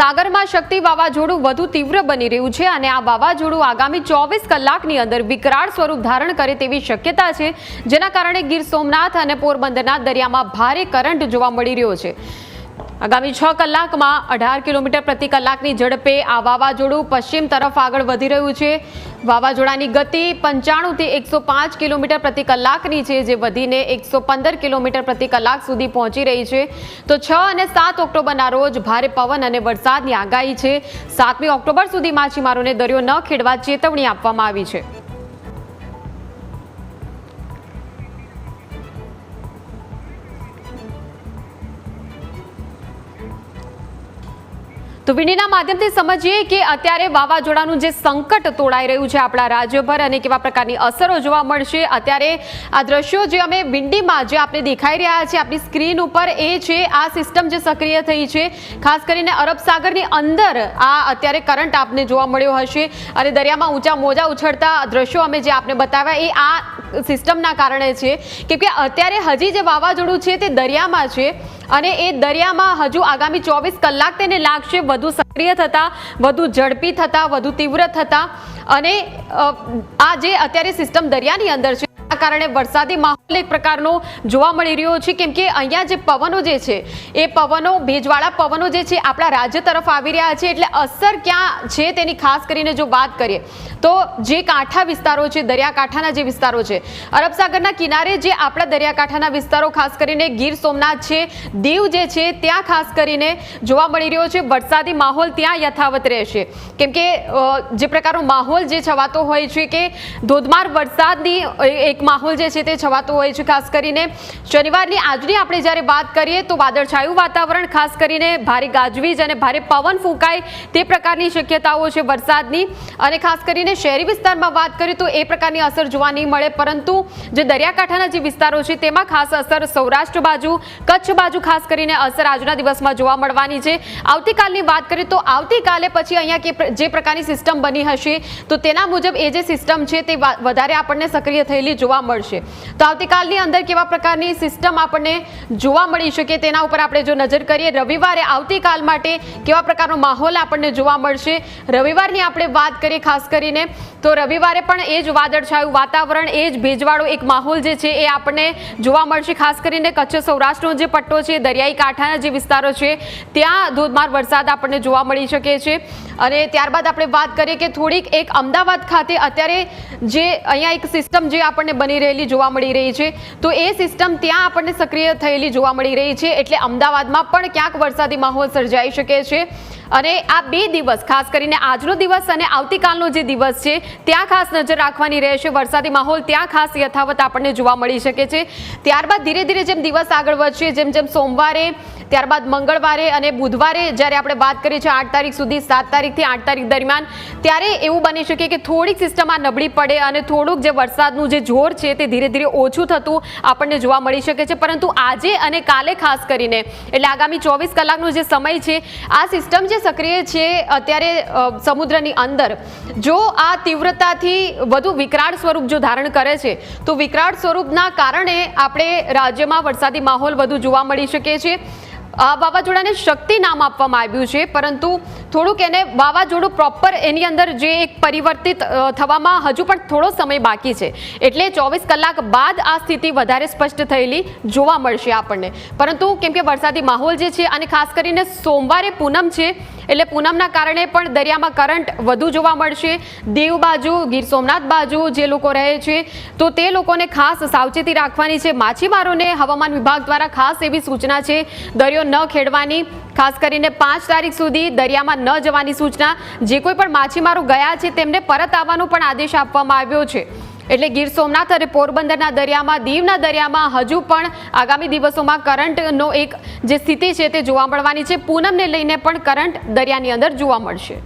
સાગરમાં શક્તિ વાવાઝોડું વધુ તીવ્ર બની રહ્યું છે અને આ વાવાઝોડું આગામી ચોવીસ કલાકની અંદર વિકરાળ સ્વરૂપ ધારણ કરે તેવી શક્યતા છે, જેના કારણે ગીર સોમનાથ અને પોરબંદરના દરિયામાં ભારે કરંટ જોવા મળી રહ્યો છે. આગામી છ કલાકમાં અઢાર કિલોમીટર પ્રતિ કલાકની ઝડપે આ વાવાઝોડું પશ્ચિમ તરફ આગળ વધી રહ્યું છે. વાવાઝોડાની ગતિ પંચાણુંથી એકસો પાંચ કિલોમીટર પ્રતિ કલાકની છે, જે વધીને એકસો પંદર કિલોમીટર પ્રતિ કલાક સુધી પહોંચી રહી છે. તો છ અને સાત ઓક્ટોબરના રોજ ભારે પવન અને વરસાદની આગાહી છે. સાતમી ઓક્ટોબર સુધી માછીમારોને દરિયો ન ખેડવા ચેતવણી આપવામાં આવી છે. તો વિડીના માધ્યમથી સમજીએ કે અત્યારે વાવાઝોડાનું જે સંકટ તોડાઈ રહ્યું છે આપણા રાજ્યભર અને કેવા પ્રકારની અસરો જોવા મળશે, અત્યારે આ દ્રશ્યો જે અમે વિંડીમાં જે આપણે દેખાઈ રહ્યા છે, આપણી સ્ક્રીન ઉપર એ છે, આ સિસ્ટમ જે સક્રિય થઈ છે, ખાસ કરીને અરબ સાગરની અંદર આ અત્યારે કરંટ આપને જોવા મળ્યો હશે. અને દરિયામાં ઊંચા મોજા ઉછળતા દ્રશ્યો અમે જે આપને બતાવ્યા, એ આ સિસ્ટમના કારણે છે કેમ કે અત્યારે હજી જે વાવાઝોડું છે તે દરિયામાં છે અને એ દરિયામાં હજુ આગામી ચોવીસ કલાક તેને લાગશે વધુ સક્રિય થતા, વધુ ઝડપી થતા, વધુ તીવ્ર થતા અને આ જે અત્યારે સિસ્ટમ દરિયાની અંદર છે કારણે વરસાદી માહોલ એક પ્રકારનો જોવા મળી રહ્યો છે. કેમ કે અહીંયા જે પવનો જે છે, એ પવનો, ભેજવાળા પવનો જે છે, આપણા રાજ્ય તરફ આવી રહ્યા છે. એટલે અસર ક્યાં છે તેની ખાસ કરીને જો વાત કરીએ, તો જે કાંઠા વિસ્તારો છે, દરિયાકાંઠાના જે વિસ્તારો છે, અરબ સાગરના કિનારે જે આપણા દરિયાકાંઠાના વિસ્તારો, ખાસ કરીને ગીર સોમનાથ છે, દીવ જે છે, ત્યાં ખાસ કરીને જોવા મળી રહ્યો છે. વરસાદી માહોલ ત્યાં યથાવત રહેશે. કેમ કે જે પ્રકારનો માહોલ જે છવાતો હોય છે કે ધોધમાર વરસાદની એક માહોલ જે છે તે છવાતો હોય છે, ખાસ કરીને શનિવારની આજની આપણે જ્યારે વાત કરીએ તો વાદળછાયું વાતાવરણ, ખાસ કરીને ભારે ગાજવીજ અને ભારે પવન ફૂંકાય તે પ્રકારની શક્યતાઓ છે વરસાદની. અને ખાસ કરીને શહેરી વિસ્તારમાં વાત કરીએ તો એ પ્રકારની અસર જોવા નહીં મળે, પરંતુ જે દરિયાકાંઠાના જે વિસ્તારો છે તેમાં ખાસ અસર સૌરાષ્ટ્ર બાજુ, કચ્છ બાજુ ખાસ કરીને અસર આજના દિવસમાં જોવા મળવાની છે. આવતીકાલની વાત કરીએ તો આવતીકાલે પછી અહીંયા કે જે પ્રકારની સિસ્ટમ બની હશે, તો તેના મુજબ એ જે સિસ્ટમ છે તે વધારે આપણને સક્રિય થયેલી જોવા મળશે. તો આવતીકાલની અંદર કેવા પ્રકારની સિસ્ટમ આપણને જોવા મળી શકે તેના ઉપર આપણે જો નજર કરીએ, રવિવારે આવતીકાલ માટે કેવા પ્રકારનો માહોલ આપણને જોવા મળશે? રવિવારની આપણે વાત કરીએ ખાસ કરીને, તો રવિવારે પણ એ જ વાદળછાયું વાતાવરણ, એ જ ભેજવાળો એક માહોલ જે છે એ આપણને જોવા મળશે. ખાસ કરીને કચ્છ સૌરાષ્ટ્રનો જે પટ્ટો છે, દરિયાઈ કાંઠાના જે વિસ્તારો છે, ત્યાં ધોધમાર વરસાદ આપણને જોવા મળી શકે છે. અને ત્યારબાદ આપણે વાત કરીએ કે થોડીક એક અમદાવાદ ખાતે અત્યારે જે અહીંયા એક સિસ્ટમ જે આપણને બની રહેલી જોવા મળી રહી છે. તો એ સિસ્ટમ ત્યાં આપણને સક્રિય થયેલી જોવા મળી રહી છે. એટલે અમદાવાદમાં પણ ક્યાંક વરસાદી માહોલ સર્જાઈ શકે છે. અને આ બે દિવસ, ખાસ કરીને આજનો દિવસ અને આવતીકાલનો જે દિવસ છે, ત્યાં ખાસ નજર રાખવાની રહેશે. વરસાદી માહોલ ત્યાં ખાસ યથાવત આપણને જોવા મળી શકે છે. ત્યારબાદ ધીરે ધીરે જેમ દિવસ આગળ વધશે, જેમ જેમ સોમવારે, ત્યારબાદ મંગળવારે અને બુધવારે જ્યારે આપણે વાત કરીએ છીએ આઠ તારીખ સુધી, સાત તારીખથી આઠ તારીખ દરમિયાન, ત્યારે એવું બની શકે કે થોડીક સિસ્ટમ આ નબળી પડે અને થોડુંક જે વરસાદનું જે જોર છે તે ધીરે ધીરે ઓછું થતું આપણને જોવા મળી શકે છે. પરંતુ આજે અને કાલે ખાસ કરીને, એટલે આગામી ચોવીસ કલાકનો જે સમય છે, આ સિસ્ટમ જે સક્રિય છે, અત્યારે સમુદ્રની અંદર, જો આ તીવ્રતાથી વધુ વિકરાળ સ્વરૂપ જો ધારણ કરે છે, તો વિકરાળ સ્વરૂપના કારણે આપણે રાજ્યમાં વરસાદી માહોલ વધુ જોવા મળી શકે છે. આ વાવાઝોડાને શક્તિ નામ આપવામાં આવ્યું છે, પરંતુ થોડુંક એને વાવાઝોડું પ્રોપર એની અંદર જે એક પરિવર્તિત થવામાં હજુ પણ થોડો સમય બાકી છે. એટલે ચોવીસ કલાક બાદ આ સ્થિતિ વધારે સ્પષ્ટ થયેલી જોવા મળશે આપણને. પરંતુ કેમ કે વરસાદી માહોલ જે છે અને ખાસ કરીને સોમવારે પૂનમ છે, એટલે પૂનમના કારણે પણ દરિયામાં કરંટ વધુ જોવા મળશે. દીવ બાજુ, ગીર સોમનાથ બાજુ જે લોકો રહે છે, તો તે લોકોને ખાસ સાવચેતી રાખવાની છે. માછીમારોને હવામાન વિભાગ દ્વારા ખાસ એવી સૂચના છે, દરિયો ન ખેડવાની. ખાસ કરીને પાંચ તારીખ સુધી દરિયામાં ન જવાની સૂચના, જે કોઈ પણ માછીમારો ગયા છે તેમને પરત આવવાનો પણ આદેશ આપવામાં આવ્યો છે. એટલે ગીર સોમનાથ અને પોરબંદરના દરિયામાં, દીવના દરિયામાં હજુ પણ આગામી દિવસોમાં કરંટનો એક જે સ્થિતિ છે તે જોવા મળવાની છે. પૂનમને લઈને પણ કરંટ દરિયાની અંદર જોવા મળશે.